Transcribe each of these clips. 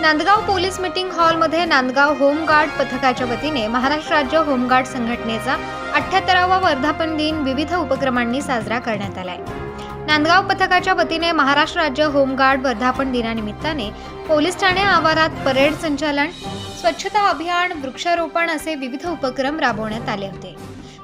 Nandgaon police meeting हॉलमध्ये Nandgaon home guard पथकाच्या वतीने महाराष्ट्र राज्य होमगार्ड संघटनेचा अठ्ठ्याहत्तरावा वर्धापन दिन विविध उपक्रमांनी साजरा करण्यात आलाय. नांदगाव पथकाच्या वतीने महाराष्ट्र राज्य होमगार्ड वर्धापन दिनानिमित्ताने पोलीस ठाणे आवारात परेड संचालन स्वच्छता अभियान वृक्षारोपण असे विविध उपक्रम राबवण्यात आले होते.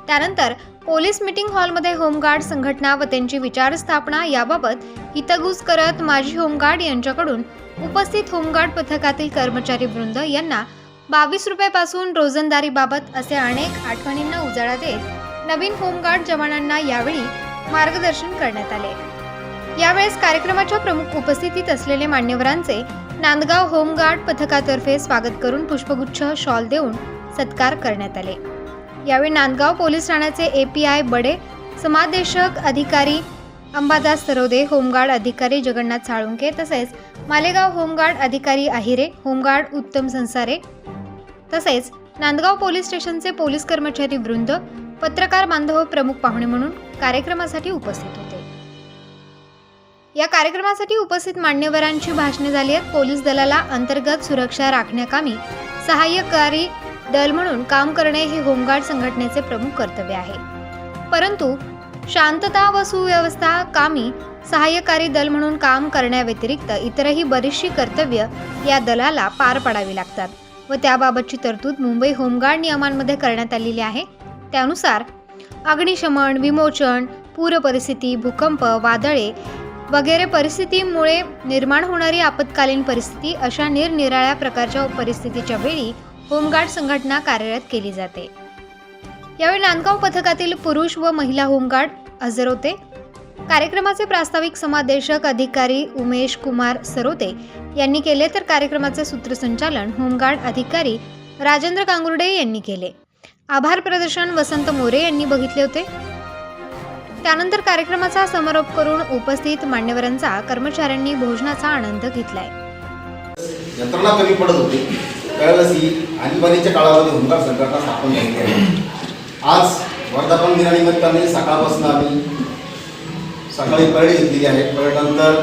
त्यानंतर पोलीस मीटिंग हॉलमध्ये होमगार्ड संघटना व त्यांची विचार स्थापना याबाबत हितगुज करत माजी होमगार्ड यांच्याकडून उपस्थित होमगार्ड पथकातील कर्मचारी वृंद यांना बावीस रुपयापासून रोजंदारीबाबत असे अनेक आठवणींना उजाळा देत नवीन होमगार्ड जवानांना यावेळी मार्गदर्शन करण्यात आले. यावेळेस कार्यक्रमाच्या प्रमुख उपस्थितीत असलेले मान्यवरांचे नांदगाव होमगार्ड पथकातर्फे स्वागत करून पुष्पगुच्छ शॉल देऊन सत्कार करण्यात आले. यावेळी नांदगाव पोलीस ठाण्याचे ए पी आय बडे समादेशक अधिकारी अंबादास सरोदे होमगार्ड अधिकारी जगन्नाथ साळुंके तसेच मालेगाव होमगार्ड अधिकारी आहिरे होमगार्ड उत्तम संसारे तसेच नांदगाव पोलीस स्टेशनचे पोलीस कर्मचारी वृंद पत्रकार बांधव प्रमुख पाहुणे म्हणून कार्यक्रमासाठी उपस्थित होते. या कार्यक्रमासाठी उपस्थित मान्यवरांची भाषणे झाली आहेत. पोलीस दलाला अंतर्गत सुरक्षा राखण्याकामी सहाय्यकारी दल म्हणून काम करणे हे होमगार्ड संघटनेचे प्रमुख कर्तव्य आहे. परंतु शांतता व सुव्यवस्था कामी सहाय्यकारी दल म्हणून काम करण्याव्यतिरिक्त इतरही बरीचशी कर्तव्य या दलाला पार पाडावी लागतात व त्याबाबतची तरतूद मुंबई होमगार्ड नियमांमध्ये करण्यात आलेली आहे. त्यानुसार अग्निशमन विमोचन पूर परिस्थिती भूकंप वादळे वगैरे परिस्थितीमुळे निर्माण होणारी आपत्कालीन परिस्थिती अशा निरनिराळ्या प्रकारच्या परिस्थितीच्या वेळी होमगार्ड संघटना कार्यरत केली जाते. यावेळी नांदगाव पथकातील पुरुष व महिला होमगार्ड हजर होते. कार्यक्रमाचे प्रास्ताविक समादेशक अधिकारी उमेश कुमार सरोते यांनी केले तर कार्यक्रमाचे सूत्रसंचालन होमगार्ड अधिकारी राजेंद्र कांगुर्डे यांनी केले. आभार प्रदर्शन वसंत मोरे यांनी बघितले होते. त्यानंतर कार्यक्रमाचा समारोप करून उपस्थित मान्यवरांचा कर्मचाऱ्यांनी भोजनाचा आनंद घेतलाय. यंत्रणा कमी पडत होती. त्यावेळेस ही आणीबाणीच्या काळामध्ये होमगार्ड संघटना स्थापन झाली आहे आज वर्धापन दिनानिमित्ताने सकाळपासून आम्ही सकाळी परेड घेतलेली आहे. परेडनंतर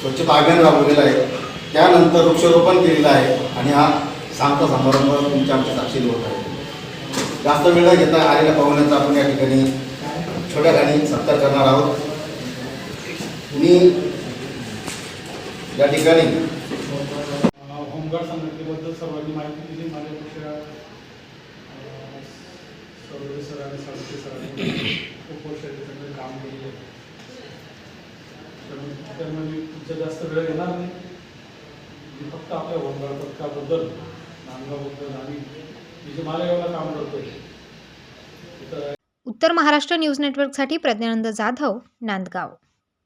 स्वच्छता अभियान राबवलेलं आहे. त्यानंतर वृक्षारोपण केलेलं आहे आणि हा सांगता समारंभ तुमच्या आमच्या साक्षीत होत आहे. जास्त वेळ न घेता आलेल्या पाहुण्यांचा आपण या ठिकाणी छोट्या खाणी सत्कार करणार आहोत. मी या ठिकाणी होमगार्ड संघटनेबद्दल सर्वांनी माहिती दिली. माझ्यापेक्षा अं, सरोदे सर आणि साळुंके सरांनी खूप वर्ष त्याच्याकडे काम केले त्यामुळे मी तुमचा जास्त वेळ घेणार नाही. मी फक्त आपल्या होमगार्ड पथकाबद्दल नांदगावबद्दल आणि मी जे मालेगावला काम करतोय उत्तर महाराष्ट्र न्यूज नेटवर्कसाठी प्रज्ञानंद जाधव नांदगाव.